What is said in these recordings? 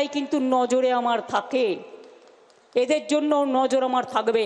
এরাই কিন্তু নজরে আমার থাকে। এদের জন্য নজর আমার থাকবে।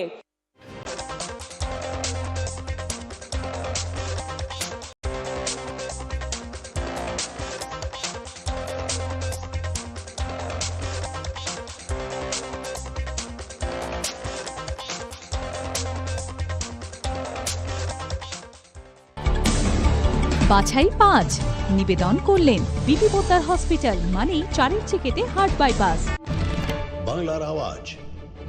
বাছাই পাঁচ। নিবেদন করলেন বিপি পোদ্দার হসপিটাল মানে চারের চিকেতে হার্ট বাইপাস বাংলার আওয়াজ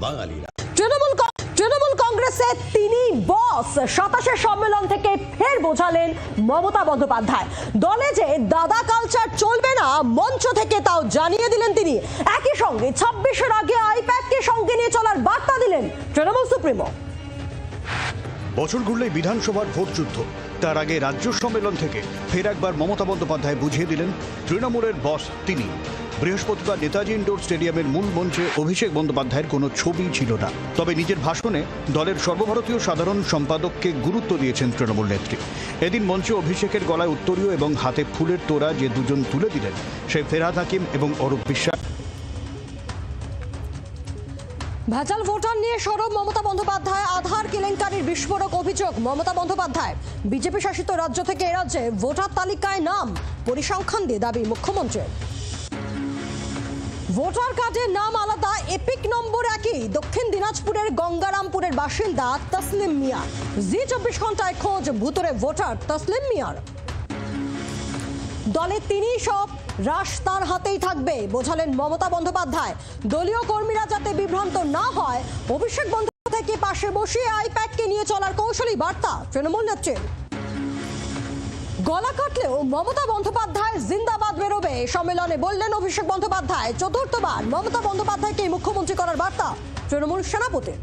বাঙালিরা। তৃণমূল তৃণমূল কংগ্রেসের তিনি বস। সাতাশের সম্মেলন থেকে ফের বোঝালেন মমতা বন্দ্যোপাধ্যায়। দলে যে দাদা কালচার চলবে না মঞ্চ থেকে তাও জানিয়ে দিলেন তিনি। একই সঙ্গে ছাব্বিশের আগে আইপ্যাককে সঙ্গে নিয়ে চলার বার্তা দিলেন তৃণমূল সুপ্রিমো। বছর ঘুরলেই বিধানসভার ভোট যুদ্ধ। তার আগে রাজ্য সম্মেলন থেকে ফের একবার মমতা বন্দ্যোপাধ্যায় বুঝিয়ে দিলেন তৃণমূলের বস তিনি। বৃহস্পতিবার নেতাজি ইন্ডোর স্টেডিয়ামের মূল মঞ্চে অভিষেক বন্দ্যোপাধ্যায়ের কোনো ছবি ছিল না। তবে নিজের ভাষণে দলের সর্বভারতীয় সাধারণ সম্পাদককে গুরুত্ব দিয়েছেন তৃণমূল নেত্রী। এদিন মঞ্চে অভিষেকের গলায় উত্তরীয় এবং হাতে ফুলের তোড়া যে দুজন তুলে দিলেন সেই ফেরাদ হাকিম এবং অরূপ বিশ্বাস। ভেজাল ভোটার নিয়ে সরব মমতা বন্দ্যোপাধ্যায়। আধার কেলেঙ্কারির বিস্ফোরক অভিযোগ মমতা বন্দ্যোপাধ্যায়। বিজেপি শাসিত রাজ্য থেকে এরাজ্যে ভোটার তালিকায় নাম, পরিসংখ্যান দিয়ে দাবি মুখ্যমন্ত্রীর। ভোটার কার্ডের নাম আলাদা, এপিক নম্বর একই। দক্ষিণ দিনাজপুরের গঙ্গারামপুরের বাসিন্দা তসলিম মিয়া জি চব্বিশ ঘন্টায় খোঁজ, ভুতরে ভোটার তসলিম মিয়ার। দলে তিনি সব, রাশ তার হাতেই থাকবে, বোঝালেন মমতা বন্দ্যোপাধ্যায়। দলীয় কর্মীরা যাতে বিভ্রান্ত না হয়, অভিষেক বন্দ্যোপাধ্যায়কে পাশে বসিয়ে আইপ্যাককে নিয়ে চলার কৌশলী বার্তা, তৃণমূল নেত্রীর। গলা কাটলেও মমতা বন্দ্যোপাধ্যায় জিন্দাবাদ বেরোবে সম্মেলনে বললেন অভিষেক বন্দ্যোপাধ্যায়। চতুর্থবার মমতা বন্দ্যোপাধ্যায়কে মুখ্যমন্ত্রী করার বার্তা, তৃণমূল সেনাপতির।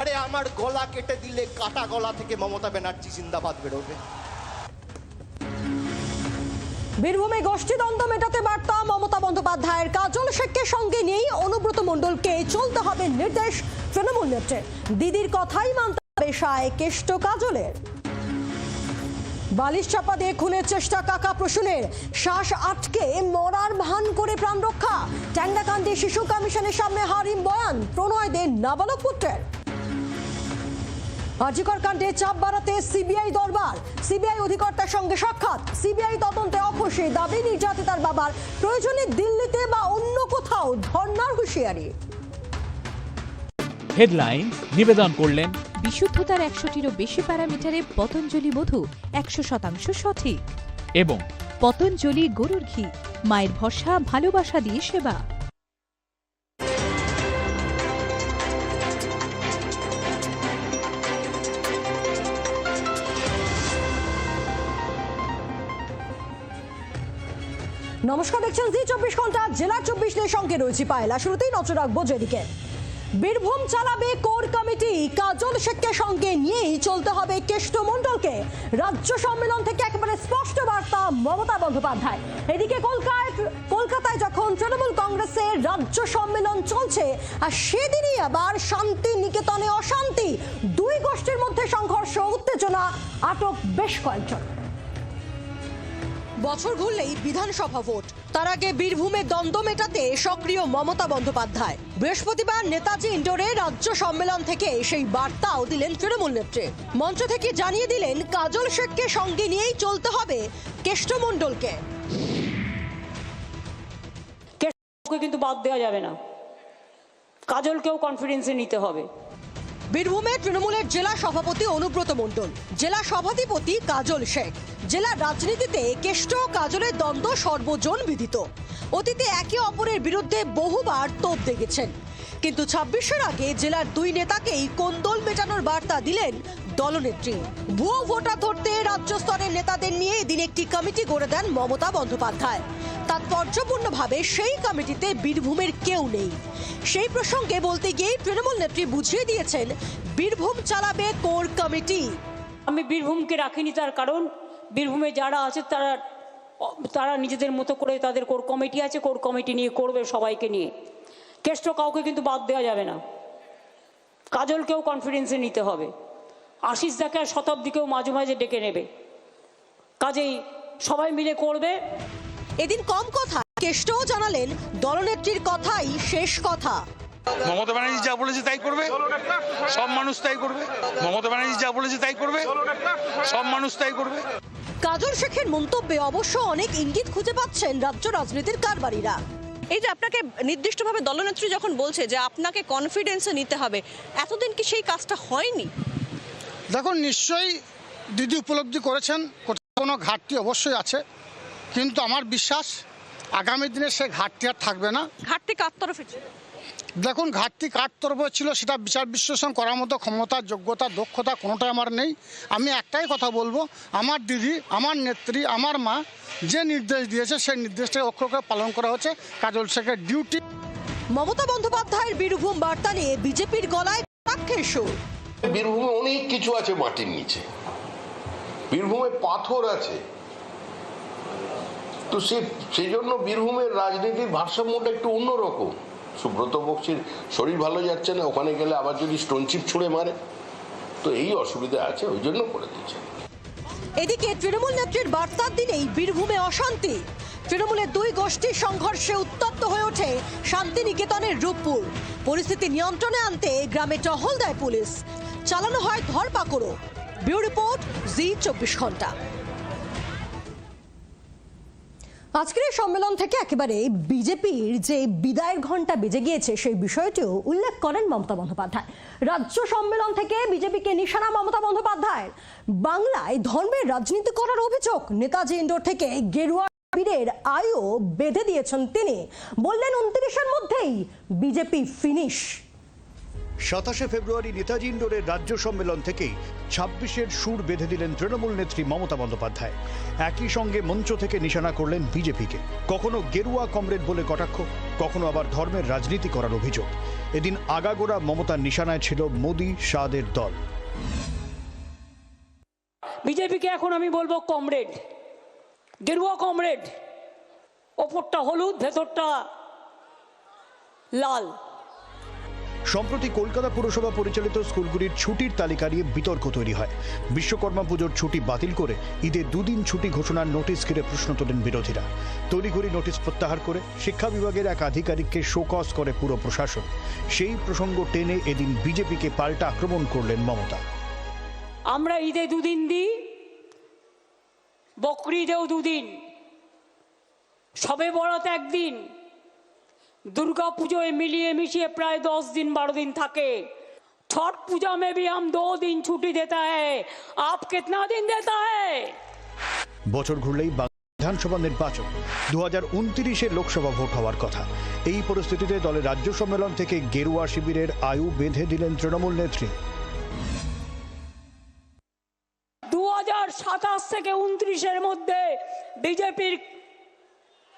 আরে আমার গলা কেটে দিলে কাটা গলা থেকে মমতা ব্যানার্জি জিন্দাবাদ বেরোবে। বীরভূমে গোষ্ঠীদ্বন্দ্ব মেটাতে বার্তা মমতা বন্দ্যোপাধ্যায়ের কাজল শেখকে সঙ্গে নিয়েই অনুব্রত মণ্ডলকে চলতে হবে নির্দেশ তৃণমূল নেত্রের দিদির কথাই মানতে হবে সায় কেষ্ট কাজলের। বালিশ চাপা দিয়ে খুনের চেষ্টা কাকা প্রসূনের। শ্বাস আটকে মরার ভান করে প্রাণ রক্ষা। ট্যাংরাকান্দি শিশু কমিশনের সামনে হারিম বয়ান। প্রণয় দে নাবালক পুত্রের। আর্জিকর কাণ্ডে চাপ বাড়াতে সিবিআই দরবার। সিবিআই অধিকর্তার সঙ্গে সাক্ষাৎ। সিবিআই তদন্তে অখুশি দাবি নির্যাতিতার বাবার প্রয়োজনে দিল্লিতে বা অন্য কোথাও ধর্নার হুঁশিয়ারি। হেডলাইন নিবেদন করলেন। বিশুদ্ধতার একশোটিরও বেশি প্যারামিটারে পতঞ্জলি মধু একশো শতাংশ সঠিক। এবং পতঞ্জলি গরুর ঘি মায়ের ভরসা ভালোবাসা দিয়ে সেবা। নমস্কার, দেখছেন জি চব্বিশ ঘণ্টা, জেলা চব্বিশ নিয়ে সঙ্গে রয়েছে পায়লা। শুরুতেই নজর রাখব যেদিকে। বীরভূম চালাবে কোর কমিটি, কাজল শেখকে সঙ্গে নিয়েই চলতে হবে কেষ্ট মণ্ডলকে রাজ্য সম্মেলন থেকে একেবারে স্পষ্ট বার্তা, মমতা বন্দ্যোপাধ্যায়। এদিকে কলকাতায় কলকাতায় যখন তৃণমূল কংগ্রেসের রাজ্য সম্মেলন চলছে, আর সেদিনই আবার শান্তি নিকেতনে অশান্তি, দুই গোষ্ঠীর মধ্যে সংঘর্ষ, উত্তেজনা, আটক বেশ কয়েকজন। বছর ঘুরলেই বিধানসভা ভোট। তার আগে বীরভূমে দ্বন্দ্ব মেটাতে সক্রিয় মমতা বন্দ্যোপাধ্যায়। বৃহস্পতিবার নেতাজি ইন্ডোরে রাজ্য সম্মেলন থেকে সেই বার্তাও দিলেন তৃণমূল নেত্রী। মঞ্চ থেকে জানিয়ে দিলেন কাজল শেখকে সঙ্গে নিয়েই চলতে হবে কেষ্টমণ্ডলকে। কিন্তু বাদ দেওয়া যাবে না। কাজলকেও কনফিডেন্সে নিতে হবে। বীরভূমে তৃণমূলের জেলা সভাপতি অনুব্রত মণ্ডল জেলা সভাধিপতি কাজল শেখ। জেলার রাজনীতিতে কেষ্ট কাজলের দ্বন্দ্ব সর্বজন বিদিত। অতীতে একে অপরের বিরুদ্ধে বহুবার তোপ দেখেছেন। কিন্তু ছাব্বিশের আগে জেলার দুই নেতাকেই কোন্দল মেটানোর বার্তা দিলেন দলনেত্রী। ভুয়ো ভোটার ধরতে রাজ্য স্তরের নেতাদের নিয়ে এদিন একটি কমিটি গড়ে দেন মমতা বন্দ্যোপাধ্যায়। তাৎপর্যপূর্ণভাবে সেই কমিটিতে বীরভূমের কেউ নেই। সেই প্রসঙ্গে বলতে গিয়ে তৃণমূল নেত্রী বুঝিয়ে দিয়েছেন, বীরভূম চালাবে কোর কমিটি। আমি বীরভূমকে রাখিনি তার কারণ। বীরভূমে যারা আছে তারা তারা নিজেদের মতো করে তাদের কোর কমিটি আছে, কোর কমিটি নিয়ে করবে সবাইকে নিয়ে। কেষ্ট কাউকে কিন্তু বাদ দেওয়া যাবে না। কাজলকেও কনফিডেন্সে নিতে হবে। আশিস দাকে আর শতাব্দীকেও মাঝে মাঝে ডেকে নেবে। কাজেই সবাই মিলে করবে। এদিন কম কথা, কেষ্টও জানালেন দলনেত্রীর কথাই শেষ কথা। মমতা ব্যানার্জি যা বলেছে তাই করবে? সব মানুষ তাই করবে? মমতা ব্যানার্জি যা বলেছে তাই করবে? সব মানুষ তাই করবে? কাজল শেখের মন্তব্যে অবশ্য অনেক ইঙ্গিত খুঁজে পাচ্ছেন রাজ্য রাজনীতির কারবারিরা। এই যে আপনাকে নির্দিষ্টভাবে দলনেত্রী যখন বলছে যে আপনাকে কনফিডেন্সে নিতে হবে এতদিন কি সেই কাজটা হয়নি? দেখুন নিশ্চয়ই দিদি উপলব্ধি করেছেন কোথাও কোনো ঘাটতি অবশ্যই আছে কিন্তু আমার বিশ্বাস আগামী দিনে সে ঘাটতি আর থাকবে না। ঘাটতি কার তরফে? দেখুন ঘাটতি কার তরফে ছিল সেটা বিচার বিশ্লেষণ করার মতো ক্ষমতা যোগ্যতা দক্ষতা কোনোটাই আমার নেই। আমি একটাই কথা বলব আমার দিদি আমার নেত্রী আমার মা যে নির্দেশ দিয়েছে সেই নির্দেশটা অক্ষরকে পালন করা হচ্ছে। কাজল শেখের ডিউটি। মমতা বন্দ্যোপাধ্যায়ের বীরভূম বার্তা নিয়ে বিজেপির গলায় কটাক্ষের সুর। বীরভূমে অনেক কিছু আছে মাটির নিচে। বীরভূমে পাথর আছে। তো সে সেই জন্য বীরভূমের রাজনীতির ভারসাম্যটা একটু অন্যরকম। সুব্রত বক্সির শরীর ভালো যাচ্ছে না, ওখানে গেলে আবার যদি স্টোনচিপ ছুঁড়ে মারে। তো এই অসুবিধা আছে, ওই জন্য করে দিচ্ছে এদিকে তৃণমূল নেত্রীর বার্তার দিনেই বীরভূমে অশান্তি। তৃণমূলের দুই গোষ্ঠীর সংঘর্ষে উত্তপ্ত হয়ে ওঠে শান্তিনিকেতনের রূপপুর। পরিস্থিতি নিয়ন্ত্রণে আনতে গ্রামে টহল দেয় পুলিশ। চালানো হয় ধরপাকড়ও। ব্যুরো রিপোর্ট, জি চব্বিশ ঘণ্টা। আজকের এই সম্মেলন থেকে একেবারে বিজেপির যে বিদায়ের ঘণ্টা বেজে গিয়েছে, সেই বিষয়টিও উল্লেখ করেন মমতা বন্দ্যোপাধ্যায়। রাজ্য সম্মেলন থেকে বিজেপিকে নিশানা মমতা বন্দ্যোপাধ্যায়ের। বাংলায় ধর্মের রাজনীতি করার অভিযোগ নেতাজি ইন্ডোর থেকে গেরুয়া বীরের আয়ও বেঁধে দিয়েছেন তিনি। বললেন, উনত্রিশের মধ্যেই বিজেপি ফিনিশ সাতাশে ফেব্রুয়ারি নেতাজি ইন্ডোরের রাজ্য সম্মেলন থেকেই ছাব্বিশের সুর বেঁধে দিলেন তৃণমূল নেত্রী মমতা বন্দ্যোপাধ্যায়। একই সঙ্গে মঞ্চ থেকে নিশানা করলেন বিজেপিকে। কখনো গেরুয়া কমরেড বলে কটাক্ষ, কখনো আবার ধর্মের রাজনীতি করার অভিযোগ। এদিন আগাগোড়া মমতার নিশানায় ছিল মোদী শাহদের দল। বিজেপিকে এখন আমি বলব কমরেড। গেরুয়া কমরেড। ওপরটা হলুদ, ভেতরটা লাল। সম্প্রতি কলকাতা পুরসভা পরিচালিত স্কুলগুলির ছুটির তালিকা নিয়ে বিতর্ক তৈরি হয়। বিশ্বকর্মা পুজোর ছুটি বাতিল করে ঈদে দুদিন ছুটি ঘোষণার নোটিশ ঘিরে প্রশ্ন তোলেন বিরোধীরা। তড়িঘড়ি নোটিশ প্রত্যাহার করে শিক্ষা বিভাগের এক আধিকারিককে শোকজ করে পুরো প্রশাসন। সেই প্রসঙ্গ টেনে এদিন বিজেপিকে পাল্টা আক্রমণ করলেন মমতা। আমরা ঈদে দুদিন দিই বকরি ঈদেও দুদিন, সবে বরাত একদিন दुर्गा पूजोए मिलिए मिशिए प्राय दस दिन बारह दिन थके छठ पूजा में भी हम दो दिन छुट्टी देता है आप कितना दिन देता है বছর ঘুরলেই বাংলা বিধানসভা নির্বাচন দু হাজার উনত্রিশে লোকসভা ভোট হওয়ার কথা এই পরিস্থিতিতে দলের রাজ্য সম্মেলন থেকে গেরুয়া শিবিরের আয়ু বেঁধে দিলেন তৃণমূল নেত্রী দু হাজার সাতাশ থেকে উনত্রিশের মধ্যে বিজেপির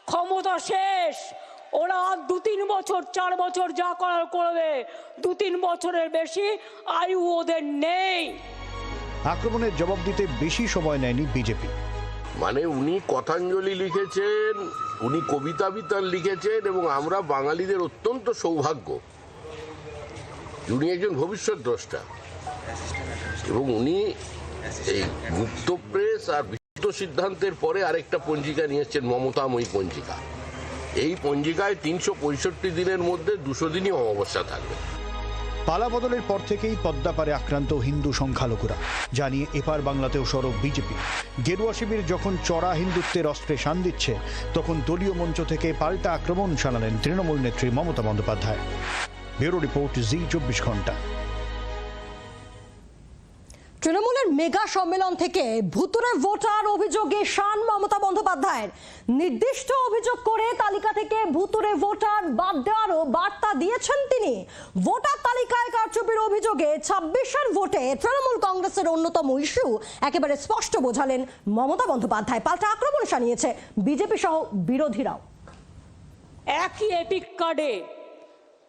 ক্ষমতা শেষ ওরা দু তিন বছর চার বছর যা করার করবে দু তিন বছরের বেশি আয়ু ওদের নেই। আক্রমণের জবাব দিতে বেশি সময় নেয়নি বিজেপি। মানে উনি কথাঞ্জলি লিখেছেন উনি কবিতা বিতান লিখেছেন এবং আমরা বাঙালিদের অত্যন্ত সৌভাগ্য। উনি একজন ভবিষ্যৎ দ্রষ্টা এবং উনি এই মুক্ত প্রেস আর বিশুদ্ধ সিদ্ধান্তের পরে আরেকটা পঞ্জিকা নিয়ে এসছেন মমতাময়ী পঞ্জিকা। এই পঞ্জিকায় তিনশো পঁয়ষট্টি দিনের মধ্যে দুশো দিনই অমাবস্যা থাকবে। পালা বদলের পর থেকেই পদ্মাপারে আক্রান্ত হিন্দু সংখ্যালঘুরা। জানিয়ে এপার বাংলাতেও সরব বিজেপি। গেরুয়া শিবির যখন চড়া হিন্দুত্বের অস্ত্রে শান দিচ্ছে, তখন দলীয় মঞ্চ থেকে পাল্টা আক্রমণ শানালেন তৃণমূল নেত্রী Mamata Bandyopadhyay. Bureau report Zee চব্বিশ ঘণ্টা। তৃণমূলের মেগা সম্মেলন থেকে ভুতুরে ভোটার অভিযোগে শান মমতা বন্দ্যোপাধ্যায়ের। নির্দিষ্ট অভিযোগ করে তালিকা থেকে ভুতুরে ভোটার বাদ দেওয়ারও বার্তা দিয়েছেন তিনি। ভোটার তালিকায় কারচুপির অভিযোগে ছাব্বিশের ভোটে তৃণমূল কংগ্রেসের অন্যতম ইস্যু, একেবারে স্পষ্ট বোঝালেন মমতা বন্দ্যোপাধ্যায়। পাল্টা আক্রমণ শানিয়েছে বিজেপি সহ বিরোধীরাও। একই এপিক কার্ডে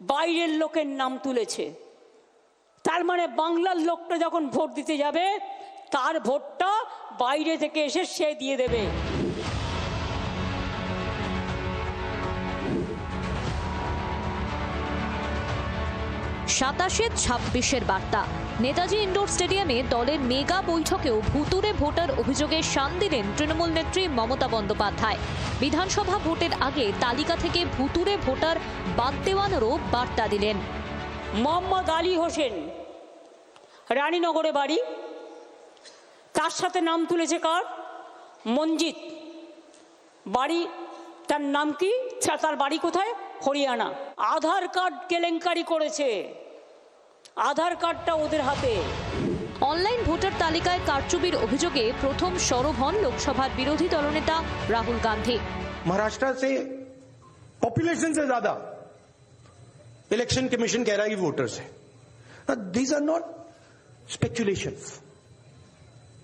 বাইরের লোকের নাম তুলেছে। তার মানে বাংলার লোকটা যখন ভোট দিতে যাবে তার ভোটটা বাইরে থেকে এসে সে দিয়ে দেবে। সাতাশে ছাব্বিশের বার্তা। নেতাজি ইন্ডোর স্টেডিয়ামে দলের মেগা বৈঠকেও ভুতুরে ভোটার অভিযোগে শান দিলেন তৃণমূল নেত্রী মমতা বন্দ্যোপাধ্যায়। বিধানসভা ভোটের আগে তালিকা থেকে ভুতুরে ভোটার বাদ দেওয়ানোরও বার্তা দিলেন। মোহাম্মদ আলী হোসেন রানীনগরে বাড়ি তার সাথে নাম তুলেছে কার মঞ্জিত বাড়ি তার নাম কি তা- তার বাড়ি কোথায় হরিয়ানা আধার কার্ড কেলেঙ্কারি করেছে আধার কার্ডটা ওদের হাতে অনলাইন ভোটার তালিকায় কারচুপির অভিযোগে প্রথম সরব হন লোকসভার বিরোধী দলনেতা রাহুল গান্ধী महाराष्ट्र से पॉपुलेशन से ज्यादा इलेक्शन कमीशन कह रहा है कि वोटर्स है these are not speculations.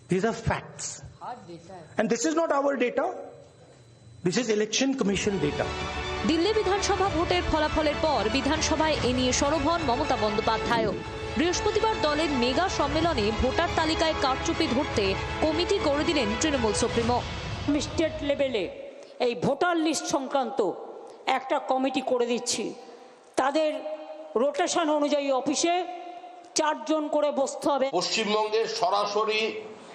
These are facts. And this is not our data. This is election commission data. Delhi বিধানসভা ভোটের ফলাফলের পর বিধানসভায় এ নিয়ে সরব হন মমতা বন্দ্যোপাধ্যায়ও বৃহস্পতিবার দলের মেগা সম্মেলনে ভোটার তালিকায় কারচুপি ধরতে কমিটি করে দিলেন তৃণমূল সুপ্রিমো স্টেট লেভেলে এই ভোটার লিস্ট সংক্রান্ত একটা কমিটি করে দিচ্ছি তাদের রোটেশন অনুযায়ী অফিসে চারজন করে বসতে হবে। পশ্চিমবঙ্গে সরাসরি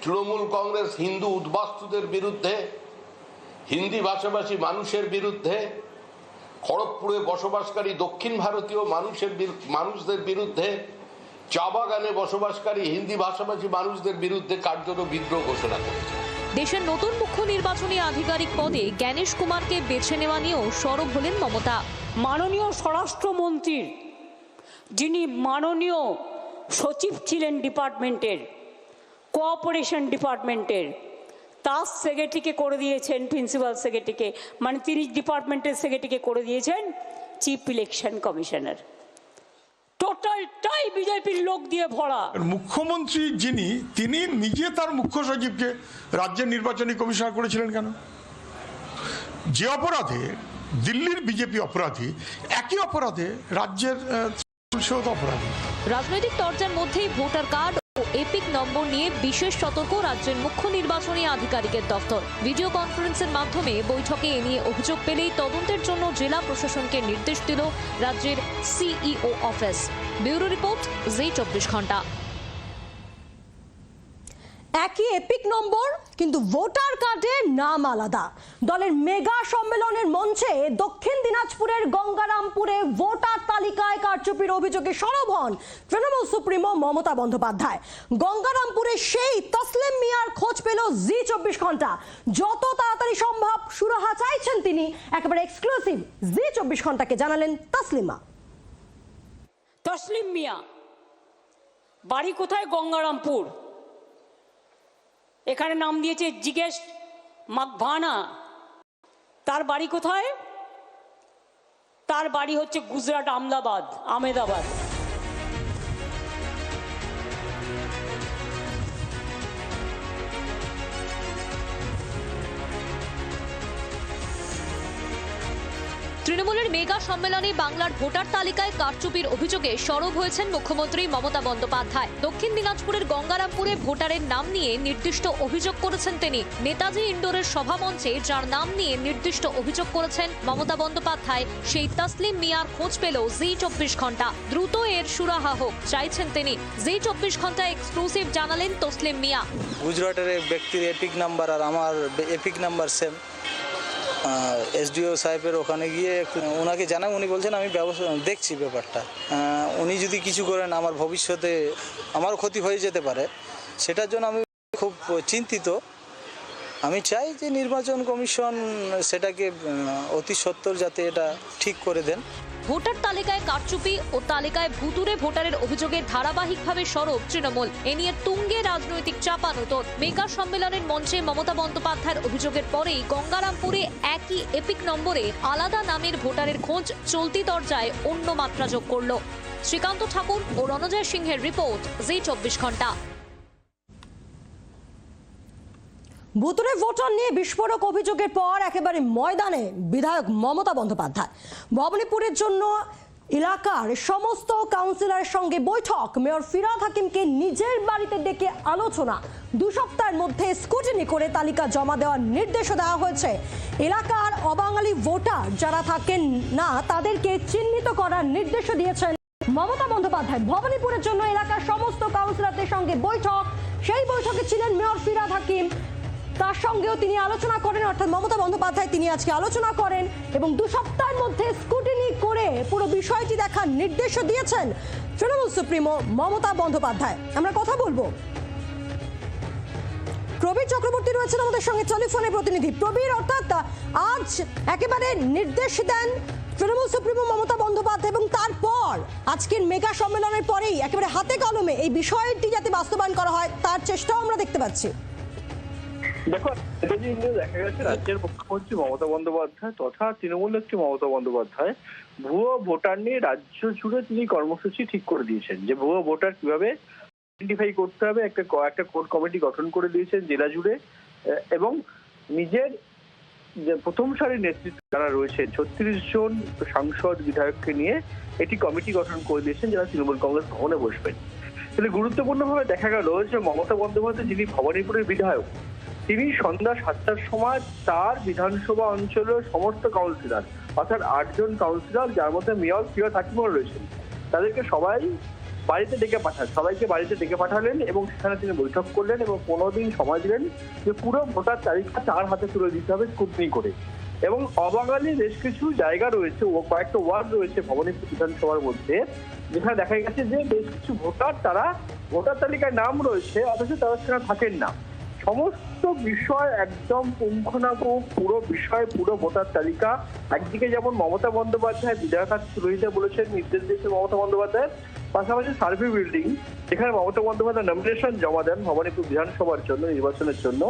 তৃণমূল কংগ্রেস হিন্দু উদ্বাস্তুদের বিরুদ্ধে হিন্দি ভাষাভাষী মানুষের বিরুদ্ধে খড়গপুরে বসবাসকারী দক্ষিণ ভারতীয় মানুষের মানুষদের বিরুদ্ধে চা বাগানে বসবাসকারী হিন্দি ভাষাভাষী মানুষদের বিরুদ্ধে কার্যত বিদ্রোহ ঘোষণা করেছে। দেশের নতুন মুখ্য নির্বাচনী আধিকারিক পদে জ্ঞানেশ কুমারকে বেছে নেওয়া নিয়েও সরব হলেন মমতা। মাননীয় স্বরাষ্ট্রমন্ত্রীর যিনি মাননীয় সচিব ছিলেন ডিপার্টমেন্টের কোঅপারেশন ডিপার্টমেন্টের। তার সেক্রেটারিকে করে দিয়েছেন প্রিন্সিপাল সেক্রেটারিকে মানে তিনি ডিপার্টমেন্টের সেক্রেটারিকে করে দিয়েছেন চিফ ইলেকশন কমিশনার টোটালটাই বিজেপির লোক দিয়ে ভরা। মুখ্যমন্ত্রী যিনি, তিনি নিজে তার মুখ্য সচিবকে রাজ্যের নির্বাচনী কমিশনার করেছিলেন কেন? যে অপরাধে, দিল্লির বিজেপি অপরাধী, একই অপরাধে রাজ্যের অপরাধী। রাজনৈতিক চর্চার মধ্যেই ভোটার কার্ড ও এপিক নম্বর নিয়ে বিশেষ সতর্ক রাজ্যের মুখ্য নির্বাচনী আধিকারিকের দফতর। ভিডিও কনফারেন্সের মাধ্যমে বৈঠকে এ নিয়ে অভিযোগ পেলেই তদন্তের জন্য জেলা প্রশাসনকে নির্দেশ দিল রাজ্যের CEO office. Bureau report Zee চব্বিশ ঘণ্টা একই এপিক নম্বর, কিন্তু ভোটার কার্ডের নাম আলাদা। দলের মেগা সম্মেলনের মঞ্চে দক্ষিণ দিনাজপুরের গঙ্গারামপুরে ভোটার তালিকায় কারচুপির অভিযোগে সরব হন তৃণমূল সুপ্রিমো মমতা বন্দ্যোপাধ্যায়। গঙ্গারামপুরে সেই তসলিম মিয়ার খোঁজ পেল জি চব্বিশ ঘণ্টা। যত তাড়াতাড়ি সম্ভব সুরাহা চাইছেন তিনি। একেবারে এক্সক্লুসিভ জি চব্বিশ ঘন্টাকে জানালেন তসলিমা। তসলিম মিয়া, বাড়ি কোথায় গঙ্গারামপুর? এখানে নাম দিয়েছে জিজ্ঞেস মাকভানা। তার বাড়ি কোথায়? তার বাড়ি হচ্ছে গুজরাট আমদাবাদ আমেদাবাদ তৃণমূলের মেগা সম্মেলনে বাংলার ভোটার তালিকায় কারচুপির অভিযোগে সরব হয়েছেন মুখ্যমন্ত্রী মমতা বন্দ্যোপাধ্যায়। দক্ষিণ দিনাজপুরের গঙ্গারামপুরে ভোটারের নাম নিয়ে নির্দিষ্ট অভিযোগ করেছেন তিনি। নেতাজি ইন্ডোরের সভামঞ্চে যার নাম নিয়ে নির্দিষ্ট অভিযোগ করেছেন মমতা বন্দ্যোপাধ্যায়, সেই তসলিম মিয়ার খোঁজ পেল জি চব্বিশ ঘণ্টা দ্রুত এর সুরাহা হোক, চাইছেন তিনি। জি চব্বিশ ঘণ্টা এক্সক্লুসিভ জানালেন তসলিম মিয়া। গুজরাটের ব্যক্তির এপিক নাম্বার আর আমার এপিক নাম্বার সেম। এসডিও সাহেবের ওখানে গিয়ে ওনাকে জানাই, উনি বলছেন, আমি ব্যবস্থা, দেখছি ব্যাপারটা। উনি যদি কিছু করেন, আমার ভবিষ্যতে আমার ক্ষতি হয়ে যেতে পারে। সেটার জন্য আমি খুব চিন্তিত। আমি চাই যে নির্বাচন কমিশন সেটাকে অতি সত্তর যাতে এটা ঠিক করে দেন। ভোটার তালিকায় কারচুপি ও তালিকায় ভুতুরে ভোটারের অভিযোগের ধারাবাহিকভাবে সরব তৃণমূল। এ নিয়ে তুঙ্গে রাজনৈতিক চাপানোতর মেগা সম্মেলনের মঞ্চে মমতা বন্দ্যোপাধ্যায়ের অভিযোগের পরেই গঙ্গারামপুরে একই এপিক নম্বরে আলাদা নামের ভোটারের খোঁজ চলতি দরজায় অন্য মাত্রা যোগ করল। শ্রীকান্ত ঠাকুর ও রণজয় সিংহের রিপোর্ট, জি চব্বিশ ঘণ্টা। ভুতুরে ভোটার নিয়ে বিস্ফোরক অভিযোগের পর একেবারে ময়দানে বিধায়ক মমতা বন্দ্যোপাধ্যায়। ভবনীপুরের জন্য এলাকার সমস্ত কাউন্সিলরের সঙ্গে বৈঠক। মেয়র ফিরাদ হাকিমকে নিজের বাড়িতে ডেকে আলোচনা। দু সপ্তাহের মধ্যে স্কুটিনি করে তালিকা জমা দেওয়ার নির্দেশও দেওয়া হয়েছে। এলাকার অবাঙালি ভোটার যারা থাকেন না, তাদেরকে চিহ্নিত করার নির্দেশও দিয়েছেন মমতা বন্দ্যোপাধ্যায়। ভবানীপুরের জন্য এলাকার সমস্ত কাউন্সিলরদের সঙ্গে বৈঠক। সেই বৈঠকে ছিলেন মেয়র ফিরাদ হাকিম। তার সঙ্গেও তিনি আলোচনা করেন, অর্থাৎ মমতা বন্দ্যোপাধ্যায় তিনি আজকে আলোচনা করেন এবং দু সপ্তাহের মধ্যে স্কুটিনি করে পুরো বিষয়টি দেখার নির্দেশও দিয়েছেন তৃণমূল সুপ্রিমো মমতা বন্দ্যোপাধ্যায়। আমরা কথা বলব। প্রবীর চক্রবর্তী রয়েছেন আমাদের সঙ্গে, টেলিফোনে প্রতিনিধি। প্রবীর, অর্থাৎ আজ একেবারে নির্দেশ দেন তৃণমূল সুপ্রিমো মমতা বন্দ্যোপাধ্যায় এবং তারপর আজকের মেগা সম্মেলনের পরেই একেবারে হাতে কলমে এই বিষয়টি যাতে বাস্তবায়ন করা হয়, তার চেষ্টাও আমরা দেখতে পাচ্ছি। দেখো এটা দেখা গেছে, রাজ্যের মুখ্যমন্ত্রী মমতা বন্দ্যোপাধ্যায় তথা তৃণমূল নেত্রী মমতা বন্দ্যোপাধ্যায়, ভুয়ো ভোটার নিয়ে রাজ্য জুড়ে তিনি কর্মসূচি ঠিক করে দিয়েছেন। যে ভুয়ো ভোটার কীভাবে আইডেন্টিফাই করতে হবে, একটা একটা কোর কমিটি গঠন করে দিয়েছেন জেলা জুড়ে এবং নিজের যে প্রথম সারির নেতৃত্ব যারা রয়েছে ছত্রিশ জন সাংসদ বিধায়ককে নিয়ে একটি কমিটি গঠন করে দিয়েছেন যারা তৃণমূল কংগ্রেস ভবনে বসবেন। তাহলে গুরুত্বপূর্ণভাবে দেখা গেল যে মমতা বন্দ্যোপাধ্যায় যিনি ভবানীপুরের বিধায়ক তিনি সন্ধ্যা সাতটার সময় তার বিধানসভা অঞ্চলের সমস্ত কাউন্সিলর, অর্থাৎ আটজন কাউন্সিলর, যার মধ্যে মেয়র ফিরত হাকিমও রয়েছেন। তাদেরকে সবাই বাড়িতে ডেকে পাঠান, সবাইকে বাড়িতে ডেকে পাঠালেন এবং সেখানে তিনি বৈঠক করলেন এবং পনেরো দিন সময় দিলেন যে পুরো ভোটার তালিকা তার হাতে তুলে দিতে হবে স্কুটনি করে। এবং অবাঙালি বেশ কিছু জায়গা রয়েছে, ও কয়েকটা ওয়ার্ড রয়েছে ভবনীপুর বিধানসভার মধ্যে, যেখানে দেখা গেছে যে বেশ কিছু ভোটার তারা, ভোটার তালিকায় নাম রয়েছে, অথচ তারা সেখানে থাকেন না। সমস্ত বিষয় একদম পুঙ্খানুপুঙ্খ, পুরো বিষয়, পুরো ভোটার তালিকা। একদিকে যেমন মমতা বন্দ্যোপাধ্যায় বিধায়ক পুরোহিতে বলেছেন, নির্দেশ দিয়েছে মমতা বন্দ্যোপাধ্যায়। পাশাপাশি সার্ভে বিল্ডিং, যেখানে মমতা বন্দ্যোপাধ্যায় নমিনেশন জমা দেন ভবানীপুর বিধানসভার জন্য, নির্বাচনের জন্য।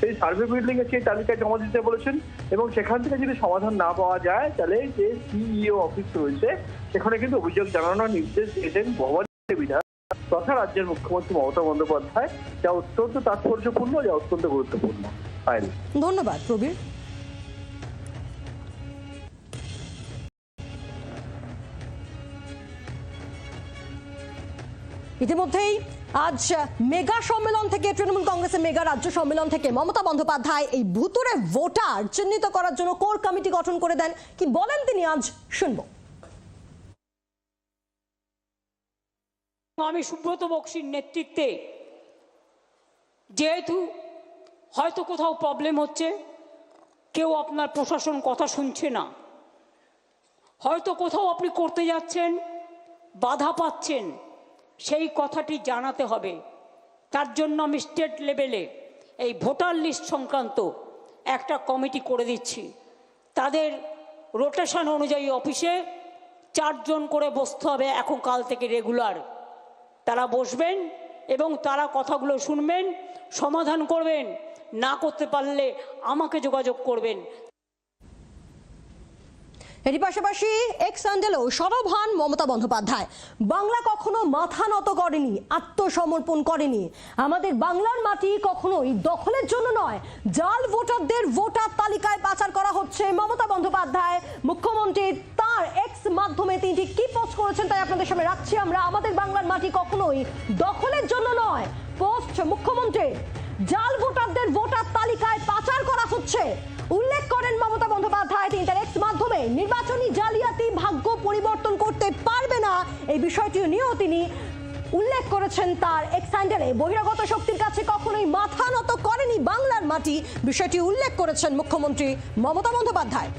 সেই সার্ভে বিল্ডিং এর সেই তালিকায় জমা দিতে বলেছেন এবং সেখান থেকে যদি সমাধান না পাওয়া যায়, তাহলে যে সিইও অফিস রয়েছে, সেখানে কিন্তু অভিযোগ জানানোর নির্দেশ দিয়েছেন ভবানী বিধায়ক। তথা রাজ্যের মুখ্যমন্ত্রী মমতা বন্দ্যোপাধ্যায়, যা অত্যন্ত তাৎপর্যপূর্ণ, যা অত্যন্ত গুরুত্বপূর্ণ। ফাইল ধন্যবাদ, প্রবীর। ইতিমধ্যেই আজ মেগা সম্মেলন থেকে, তৃণমূল কংগ্রেসের মেগা রাজ্য সম্মেলন থেকে মমতা বন্দ্যোপাধ্যায় এই ভুতুরে ভোটার চিহ্নিত করার জন্য কোর কমিটি গঠন করে দেন। কি বলেন তিনি আজ? শুনব। আমি সুব্রত বক্সির নেতৃত্বে যেহেতু হয়তো কোথাও প্রবলেম হচ্ছে, কেউ আপনার প্রশাসন কথা শুনছে না। হয়তো কোথাও আপনি করতে যাচ্ছেন, বাধা পাচ্ছেন, সেই কথাটি জানাতে হবে। তার জন্য আমি স্টেট লেভেলে এই ভোটার লিস্ট সংক্রান্ত একটা কমিটি করে দিচ্ছি। তাদের রোটেশন অনুযায়ী অফিসে চারজন করে বসতে হবে, এখন কাল থেকে রেগুলার তারা বসবেন এবং তারা কথাগুলো শুনবেন, সমাধান করবেন, না করতে পারলে আমাকে যোগাযোগ করবেন। এরই পাশাপাশি এক্স স্যান্ডেলও সরব হন মমতা বন্দ্যোপাধ্যায়। বাংলা কখনো মাথা নত করেনি, আত্মসমর্পণ করেনি। আমাদের বাংলার মাটি কখনোই দখলের জন্য নয়, জাল ভোটারদের ভোটার তালিকায় পাচার করা হচ্ছে মমতা বন্দ্যোপাধ্যায় মুখ্যমন্ত্রী তার এক্স মাধ্যমে তিনি ঠিক কি পোস্ট করেছেন তাই আপনাদের সামনে রাখছি আমরা। আমাদের বাংলার মাটি কখনোই দখলের জন্য নয়। পোস্ট মুখ্যমন্ত্রী, জাল ভোটারদের ভোটার তালিকায় পাচার করা হচ্ছে। উল্লেখ করেন মমতা বন্দ্যোপাধ্যায়, তিনি তার এক্স মাধ্যমে নির্বাচনী জালিয়াতি, ভাগ্য পরিবর্তন করতে পারবে না। এই বিষয়টি নিয়েও তিনি উল্লেখ করেছেন তার এক্স হ্যান্ডেলে বহিরাগত শক্তির কাছে কখনোই মাথা নত করেনি বাংলার মাটি। বিষয়টি উল্লেখ করেছেন মুখ্যমন্ত্রী মমতা বন্দ্যোপাধ্যায়।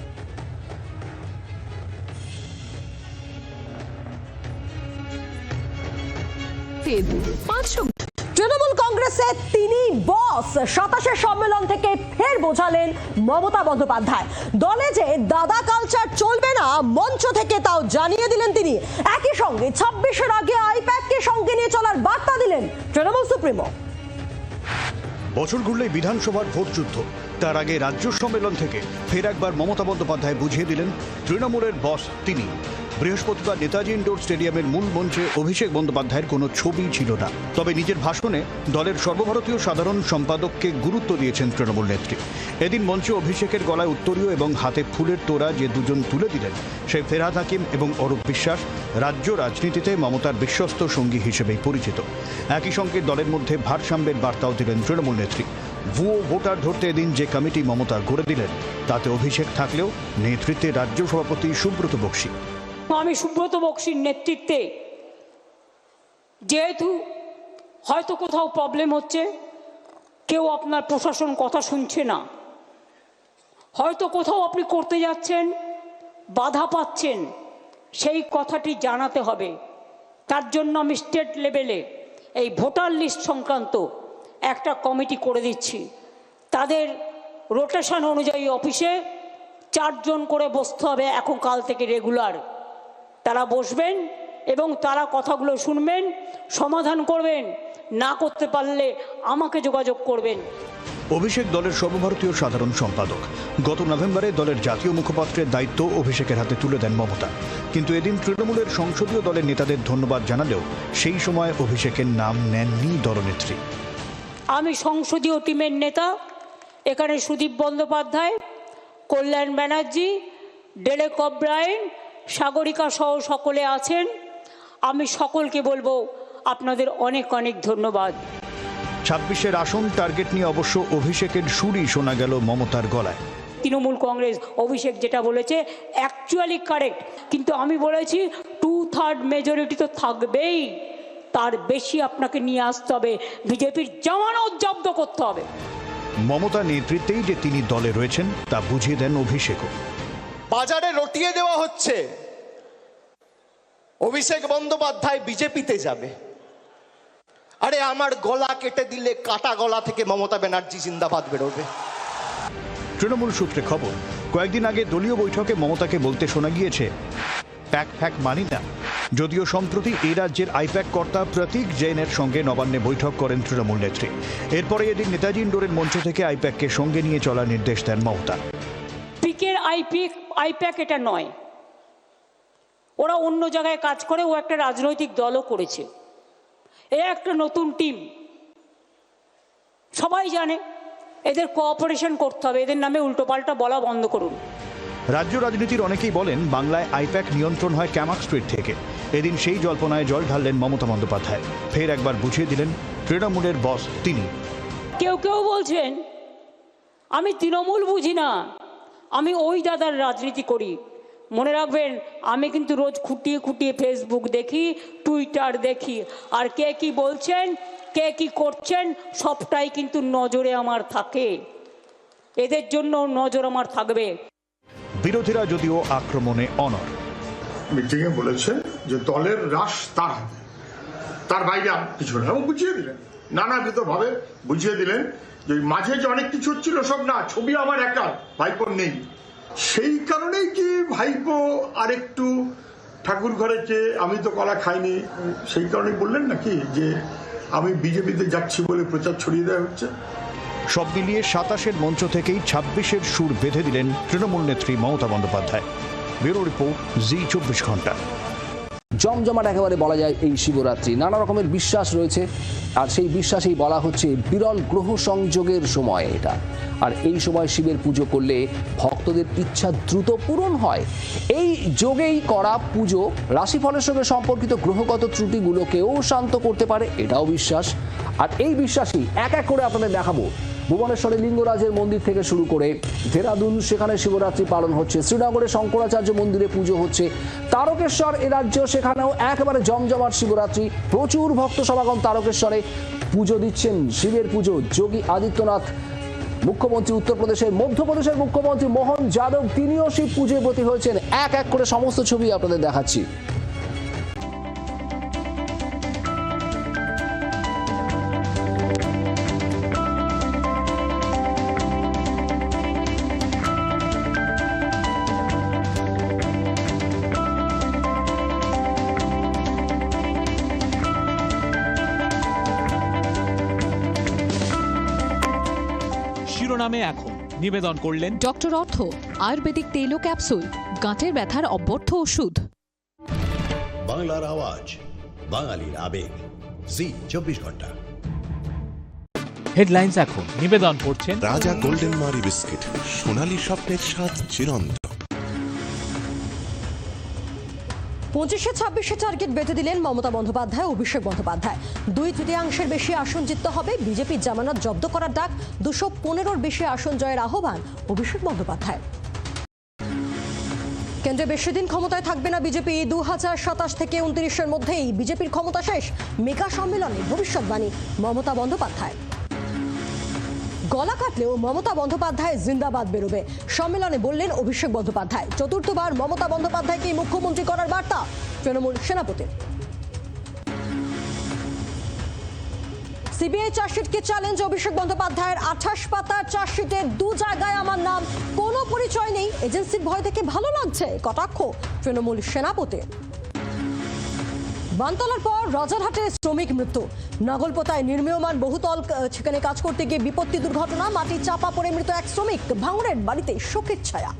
তৃণমূল কংগ্রেসের তিনি বস। সাতাশের সম্মেলন থেকে ফের বোঝালেন মমতা বন্দ্যোপাধ্যায়। দলে যে দাদা কালচার চলবে না, মঞ্চ থেকে তাও জানিয়ে দিলেন তিনি। একই সঙ্গে ছাব্বিশের আগে সঙ্গে নিয়ে চলার বার্তা দিলেন তৃণমূল সুপ্রিমো। বছর ঘুরলেই বিধানসভার ভোট যুদ্ধ। তার আগে রাজ্য সম্মেলন থেকে ফের একবার মমতা বন্দ্যোপাধ্যায় বুঝিয়ে দিলেন তৃণমূলের বস তিনি। বৃহস্পতিবার নেতাজি ইন্ডোর স্টেডিয়ামের মূল মঞ্চে অভিষেক বন্দ্যোপাধ্যায়ের কোনো ছবি ছিল না। তবে নিজের ভাষণে দলের সর্বভারতীয় সাধারণ সম্পাদককে গুরুত্ব দিয়েছেন তৃণমূল নেত্রী। এদিন মঞ্চে অভিষেকের গলায় উত্তরীয় এবং হাতে ফুলের তোড়া যে দুজন তুলে দিলেন, সেই ফেরহাদ হাকিম এবং অরূপ বিশ্বাস রাজ্য রাজনীতিতে মমতার বিশ্বস্ত সঙ্গী হিসেবেই পরিচিত। একই সঙ্গে দলের মধ্যে ভারসাম্যের বার্তাও দিলেন তৃণমূল নেত্রী। ভুয়ো ভোটার ধরতে এদিন যে কমিটি মমতা গড়ে দিলেন, তাতে অভিষেক থাকলেও নেতৃত্বে রাজ্য সভাপতি সুব্রত বক্সী। আমি সুব্রত বক্সির নেতৃত্বে, যেহেতু হয়তো কোথাও প্রবলেম হচ্ছে, কেউ আপনার প্রশাসন কথা শুনছে না। হয়তো কোথাও আপনি করতে যাচ্ছেন, বাধা পাচ্ছেন, সেই কথাটি জানাতে হবে। তার জন্য আমি স্টেট লেভেলে এই ভোটার লিস্ট সংক্রান্ত একটা কমিটি করে দিচ্ছি। তাদের রোটেশন অনুযায়ী অফিসে চারজন করে বসতে হবে এখন কাল থেকে রেগুলার তারা বসবেন এবং তারা কথাগুলো শুনবেন সমাধান করবেন না করতে পারলে আমাকে যোগাযোগ করবেন। অভিষেক দলের সর্বভারতীয় সাধারণ সম্পাদক। গত নভেম্বরে দলের জাতীয় মুখপাত্রের দায়িত্ব অভিষেকের হাতে তুলে দেন মমতা। কিন্তু এদিন তৃণমূলের সংসদীয় দলের নেতাদের ধন্যবাদ জানালেও সেই সময় অভিষেকের নাম নেননি দলনেত্রী। আমি সংসদীয় টিমের নেতা এখানে সুদীপ বন্দ্যোপাধ্যায় কল্যাণ ব্যানার্জি ডেলেক অব্রায়ন সাগরিকা সহ সকলে আছেন। আমি সকলকে বলব আপনাদের অনেক অনেক ধন্যবাদ। ছাব্বিশের আসন টার্গেট নিয়ে অবশ্য অভিষেকের সুরই শোনা গেল মমতার গলায়। তৃণমূল কংগ্রেস অভিষেক যেটা বলেছে অ্যাকচুয়ালি কারেক্ট কিন্তু আমি বলেছি টু থার্ড মেজরিটি তো থাকবেই। তার বেশি আপনাকে নিয়ে আসতে হবে। বিজেপির জামানত জব্দ করতে হবে। মমতা নেতৃত্বেই যে তিনি দলে রয়েছেন তা বুঝিয়ে দেন অভিষেকও। বাজারে রটিয়ে দেওয়া হচ্ছে। অভিষেক বন্দ্যোপাধ্যায় বিজেপিতে যাবে। আরে আমার গলা কেটে দিলে কাটা গলা থেকে মমতা ব্যানার্জি জিন্দাবাদ বেরোবে। তৃণমূল সূত্রে খবর, কয়েকদিন আগে দলীয় বৈঠকে মমতাকে বলতে শোনা গিয়েছে, প্যাক ফ্যাক মানি না। যদিও সম্প্রতি এই রাজ্যের আইপ্যাক কর্তা প্রতীক জৈনের সঙ্গে নবান্নে বৈঠক করেন তৃণমূল নেত্রী। এরপরে এদিন নেতাজি ইন্ডোরের মঞ্চ থেকে আইপ্যাককে সঙ্গে নিয়ে চলার নির্দেশ দেন মমতা। আইপিক আইপ্যাক এটা নয়। ওরা অন্য জায়গায় কাজ করে ও একটা রাজনৈতিক দলও করেছে। এ একটা নতুন টিম সবাই জানে এদের কোঅপারেশন করতে হবে। এদের নামে উল্টোপাল্টা বলা বন্ধ করুন। রাজ্য রাজনীতির অনেকেই বলেন বাংলায় আইপ্যাক নিয়ন্ত্রণ হয় ক্যামাক স্ট্রিট থেকে। এদিন সেই জল্পনায় জল ঢাললেন মমতা বন্দ্যোপাধ্যায়। ফের একবার বুঝিয়ে দিলেন তৃণমূলের বস তিনি। কেউ কেউ বলছেন আমি তৃণমূল বুঝি না। আমি ওই দাদার রাজনীতি করি। মনে রাখবেন আমি কিন্তু রোজ খুঁটিয়ে খুঁটিয়ে ফেসবুক দেখি টুইটার দেখি। আর কে কি বলছেন কে কি করছেন সবটাই কিন্তু নজরে আমার থাকে। এদের জন্য নজর আমার থাকবে। বিরোধীরা যদিও আক্রমণে অনর মিটিংয়ে বলেছে যে দলের রাস তার তার বাইরে কিছু না এবং বুঝিয়ে দিলেন। নানাবিধ ভাবে বুঝিয়ে দিলেন যে মাঝে যে অনেক কিছু হচ্ছিল সব না, ছবি আমার একা, ভাইপোর নেই। সেই কারণেই কি ভাইপো আরেকটু ঠাকুর ঘরে চেয়ে আমি তো কলা খাইনি? সেই কারণে বললেন নাকি যে আমি বিজেপিতে যাচ্ছি বলে প্রচার ছড়িয়ে দেওয়া হচ্ছে? সব মিলিয়ে সাতাশের মঞ্চ থেকেই ছাব্বিশের সুর বেঁধে দিলেন তৃণমূল নেত্রী Mamata Bandyopadhyay. Bureau report Zee চব্বিশ ঘণ্টা। জমজমাট একেবারে বলা যায় এই শিবরাত্রি। নানা রকমের বিশ্বাস রয়েছে, আর সেই বিশ্বাসেই বলা হচ্ছে বিরল গ্রহ সংযোগের সময় এটা। আর এই সময় শিবের পুজো করলে ভক্তদের ইচ্ছা দ্রুত পূরণ হয়। এই যোগেই করা পুজো রাশিফলের সঙ্গে সম্পর্কিত গ্রহগত ত্রুটিগুলোকেও শান্ত করতে পারে, এটাও বিশ্বাস। আর এই বিশ্বাসই এক এক করে আপনাদের দেখাবো। ভুবনেশ্বরে লিঙ্গরাজের মন্দির থেকে শুরু করে দেরাদুন, সেখানে শিবরাত্রি পালন হচ্ছে। শ্রীনগরে শঙ্করাচার্য মন্দিরে পুজো হচ্ছে। তারকেশ্বর এ রাজ্য, সেখানেও একেবারে জমজমাট শিবরাত্রি। প্রচুর ভক্ত সমাগম তারকেশ্বরে। পুজো দিচ্ছেন শিবের পুজো, যোগী আদিত্যনাথ, মুখ্যমন্ত্রী উত্তরপ্রদেশের মধ্যপ্রদেশের মুখ্যমন্ত্রী মোহন যাদব, তিনিও শিব পুজোয় ব্রতী হয়েছেন। এক এক করে সমস্ত ছবি আপনাদের দেখাচ্ছি। নিবেদন করলেন ডক্টর অর্থ আয়ুর্বেদিক তেল ও ক্যাপসুল গাঁটের ব্যথার অব্যর্থ ওষুধ। বাংলার আওয়াজ বাঙালির আবেগ। জি চব্বিশ ঘণ্টা। হেডলাইন্স এখন নিবেদন করছেন রাজা গোল্ডেন মারি বিস্কিট সোনালী স্বপ্নের স্বাদ চিরন্তন। পঁচিশে, ছাব্বিশে টার্গেট বেঁধে দিলেন মমতা বন্দ্যোপাধ্যায় অভিষেক বন্দ্যোপাধ্যায়। দুই তৃতীয়াংশের বেশি আসন জিততে হবে বিজেপির জামানত জব্দ করার ডাক দুশো পনেরোর বেশি আসন জয়ের আহ্বান অভিষেক বন্দ্যোপাধ্যায়। কেন্দ্রে বেশি দিন ক্ষমতায় থাকবে না বিজেপি। দু হাজার সাতাশ থেকে উনত্রিশের মধ্যেই বিজেপির ক্ষমতা শেষ মেগা সম্মেলনে ভবিষ্যৎবাণী মমতা বন্দ্যোপাধ্যায়। গলা কাটলেও মমতা বন্দ্যোপাধ্যায় জিন্দাবাদ বেরোবে। সম্মেলনে বললেন অভিষেক বন্দ্যোপাধ্যায়। চতুর্থবার মমতা বন্দ্যোপাধ্যায়কে মুখ্যমন্ত্রী করার বার্তা। তৃণমূল সেনাপতির। সিবিআই চার্জশিটকে চ্যালেঞ্জ অভিষেক বন্দ্যোপাধ্যায়ের আঠাশ পাতার চার্জশিটে দু জায়গায় আমার নাম। কোনো পরিচয় নেই। এজেন্সির ভয় থেকে ভালো লাগছে। কটাক্ষ। তৃণমূল সেনাপতি বানতলার পর রাজারহাটে শ্রমিক মৃত্যু। নাগলপোতায় নির্মীয়মান বহুতল সেখানে কাজ করতে গিয়ে বিপত্তি দুর্ঘটনা মাটি চাপা পড়ে মৃত এক শ্রমিক ভাঙড়ের বাড়িতে শোকের ছায়া।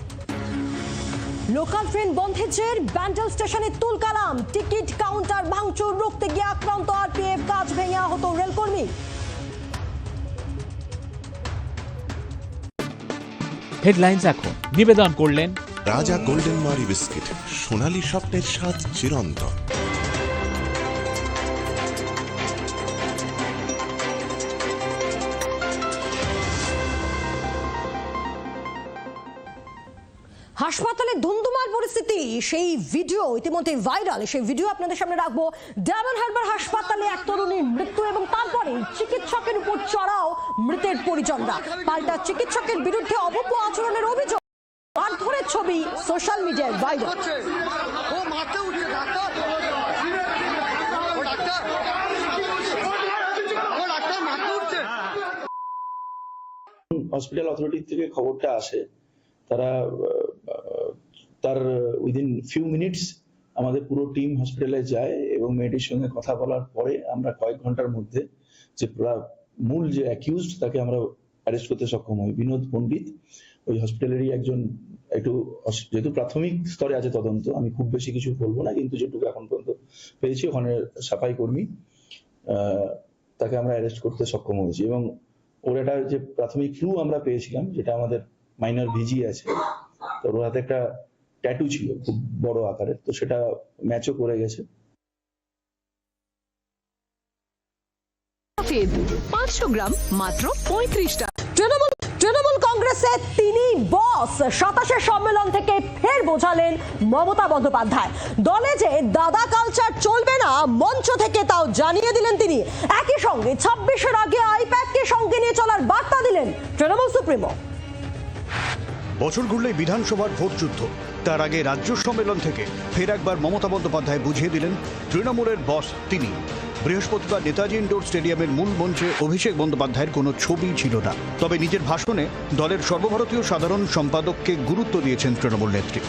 লোকাল ট্রেন বন্ধের জের ব্যান্ডেল স্টেশনে তুলকালাম টিকিট কাউন্টার ভাঙচুর রুখতে গিয়ে আক্রান্ত আরপিএফ কাজ ভেঙে আহত রেলকর্মী। হেডলাইন্স এখন। নিবেদন করলেন রাজা গোল্ডেন মারি বিস্কিট সোনালী স্বপ্নের স্বাদ চিরন্তন। ধুমধুমার পরিস্থিতি। সেই ভিডিও ইতিমধ্যে ভাইরাল। সেই ভিডিও আপনাদের সামনে রাখব। ডায়মন্ড হারবার হাসপাতালে এক তরুণীর মৃত্যু এবং তারপরে চিকিৎসকের উপর চড়াও মৃতের পরিজনরা। পাল্টা চিকিৎসকের বিরুদ্ধে অভব্য আচরণের অভিযোগ। মারধরের ছবি সোশ্যাল মিডিয়ায় ভাইরাল। হসপিটাল অথরিটি থেকে খবরটা আসে। তারা তার উইদিন ফিউ মিনিটস আমাদের পুরো টিম হসপিটালে যায় এবং মেয়েটির সঙ্গে কথা বলার পরে আমরা কয়েক ঘণ্টার মধ্যে যে মূল যে অ্যাকিউজড তাকে আমরা অ্যারেস্ট করতে সক্ষম হই। বিনোদ পণ্ডিত, ওই হসপিটালেরই একজন, একটু যেহেতু প্রাথমিক স্তরে আছে তদন্ত, আমি খুব বেশি কিছু বলব না, কিন্তু যেটুকু এখন পর্যন্ত পেয়েছি, ওখানে সাফাই কর্মী তাকে আমরা অ্যারেস্ট করতে সক্ষম হয়েছি। এবং ওর একটা যে প্রাথমিক ক্লু আমরা পেয়েছিলাম, যেটা আমাদের মাইনর ভিজি আছে, তো ওর হাতে একটা ট্যাটু ছিল, খুব বড় আকারের, তো সেটা ম্যাচও করে গেছে। পাঁচশো গ্রাম মাত্র তৃণমূল তৃণমূল তিনি বস সাতাশের সম্মেলন থেকে ফের বোঝালেন মমতা বন্দ্যোপাধ্যায়। দলে যে দাদা কালচার চলবে না, মঞ্চ থেকে তাও জানিয়ে দিলেন তিনি। একই সঙ্গে ছাব্বিশের আগে আইপ্যাককে সঙ্গে নিয়ে চলার বার্তা দিলেন তৃণমূল সুপ্রিমো। বছর ঘুরলেই বিধানসভার ভোটযুদ্ধ তার আগে রাজ্য সম্মেলন থেকে ফের একবার মমতা বন্দ্যোপাধ্যায় বুঝিয়ে দিলেন তৃণমূলের বস তিনি। বৃহস্পতিবার নেতাজি ইন্ডোর স্টেডিয়ামের মূল মঞ্চে অভিষেক বন্দ্যোপাধ্যায়ের কোনো ছবি ছিল না। তবে নিজের ভাষণে দলের সর্বভারতীয় সাধারণ সম্পাদককে গুরুত্ব দিয়েছেন তৃণমূল নেত্রী।